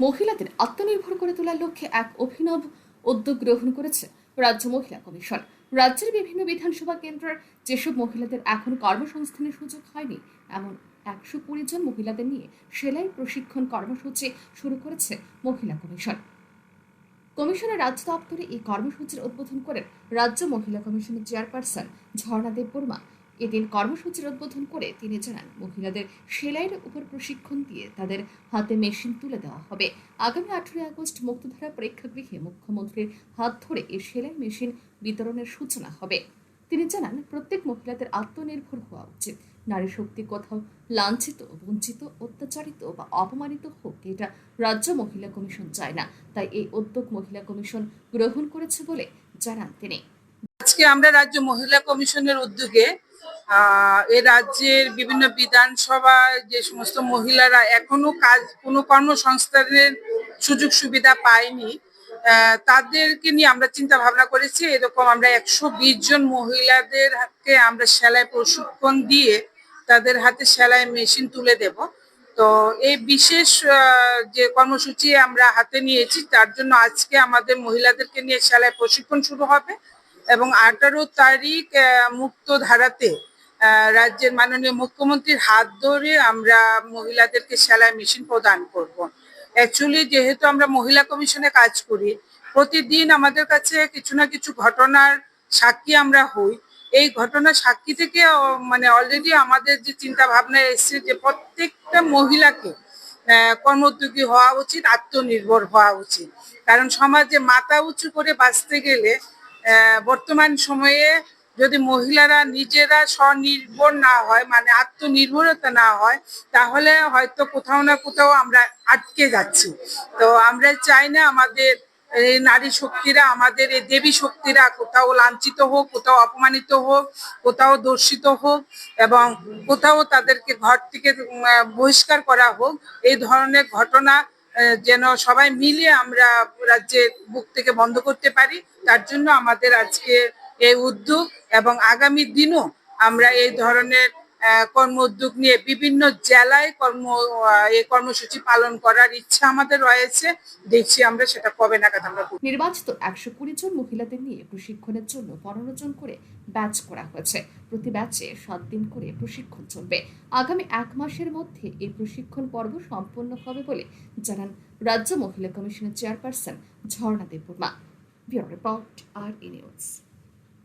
মহিলাদের আত্মনির্ভর করে তোলার লক্ষ্যে এক অভিনব উদ্যোগ গ্রহণ করেছে রাজ্য মহিলা কমিশন। রাজ্যের বিভিন্ন বিধানসভা কেন্দ্রের যেসব মহিলাদের এখন কর্মসংস্থানের সুযোগ হয়নি, এমন একশো কুড়ি জন মহিলাদের নিয়ে সেলাই, প্রশিক্ষণ, কর্মসূচি শুরু করেছে মহিলা কমিশন। কমিশনের রাজ্য দপ্তরে এই কর্মসূচির উদ্বোধন করেন রাজ্য মহিলা কমিশনের চেয়ারপারসন ঝর্ণা দেব বর্মা এদিন কর্মসূচির উদ্বোধন করে তিনি জানান, মহিলাদের সেলাইয়ের উপর প্রশিক্ষণ দিয়ে তাদের হাতে মেশিন তুলে দেওয়া হবে। আগামী আঠেরোই আগস্ট মুক্তধারা প্রেক্ষাগৃহে মুখ্যমন্ত্রীর হাত ধরে এই সেলাই মেশিন বিতরণের সূচনা হবে। তিনি জানান, প্রত্যেক মহিলাদের আত্মনির্ভর হওয়া উচিত। নারী শক্তি কোথাও লাঞ্ছিত, বঞ্চিত, অত্যাচারিত বা অপমানিত হোক, এটা রাজ্য মহিলা কমিশন চায় না। তাই এই উদ্যোগ মহিলা কমিশন গ্রহণ করেছে বলে জানান তিনি। আজকে আমরা রাজ্য মহিলা কমিশনের উদ্যোগে এ রাজ্যের বিভিন্ন বিধানসভায় যে সমস্ত মহিলারা এখনও কাজ, কোনো কর্মসংস্থানের সুযোগ সুবিধা পায়নি তাদেরকে নিয়ে আমরা চিন্তা ভাবনা করেছি, এরকম আমরা একশো বিশ জন মহিলাদেরকে আমরা সেলাই প্রশিক্ষণ দিয়ে তাদের হাতে সেলাই মেশিন তুলে দেব। তো এই বিশেষ যে কর্মসূচি আমরা হাতে নিয়েছি, তার জন্য আজকে আমাদের মহিলাদেরকে নিয়ে সেলাই প্রশিক্ষণ শুরু হবে এবং আঠারো তারিখ মুক্ত ধারাতে রাজ্যের মাননীয় মুখ্যমন্ত্রীর হাত ধরে আমরা মহিলাদেরকে সেলাই মেশিন প্রদান করব। অ্যাকচুয়ালি যেহেতু আমরা মহিলা কমিশনে কাজ করি, প্রতিদিন আমাদের কাছে কিছু না কিছু ঘটনার সাক্ষী আমরা হই। এই ঘটনার সাক্ষী থেকে মানে অলরেডি আমাদের যে চিন্তা ভাবনা এসছে যে প্রত্যেকটা মহিলাকে কর্মোদ্যোগী হওয়া উচিত, আত্মনির্ভর হওয়া উচিত। কারণ সমাজে মাথা উঁচু করে বাঁচতে গেলে বর্তমান সময়ে যদি মহিলারা নিজেরা স্বনির্ভর না হয় মানে আত্মনির্ভরতা না হয়, তাহলে হয়তো কোথাও না কোথাও আমরা আটকে যাচ্ছি। তো আমরা চাই না আমাদের নারী শক্তিরা, আমাদের এই দেবী শক্তিরা কোথাও লাঞ্ছিত হোক, কোথাও অপমানিত হোক, কোথাও দর্শিত হোক এবং কোথাও তাদেরকে ঘর থেকে বহিষ্কার করা হোক, এই ধরনের ঘটনা যেন সবাই মিলে আমরা রাজ্যের বুক থেকে বন্ধ করতে পারি, তার জন্য আমাদের আজকে এই উদ্যোগ এবং আগামী দিনও আমরা এই ধরনের কর্ম উদ্যোগ নিয়ে বিভিন্ন জেলায় কর্ম এই কর্মসূচি পালন করার ইচ্ছা আমাদের রয়েছে। দেখছি আমরা সেটা কবে নাগাদ আমরা। নির্বাচিত একশো কুড়ি জন মহিলাদের নিয়ে প্রশিক্ষণের জন্য পনেরো জন করে ব্যাচ করা হয়েছে। প্রতি ব্যাচে সাত দিন করে প্রশিক্ষণ চলবে। আগামী এক মাসের মধ্যে এই প্রশিক্ষণ পর্ব সম্পন্ন হবে বলে জানান রাজ্য মহিলা কমিশনের chairperson Jharna Deb Barma bureau report, R news.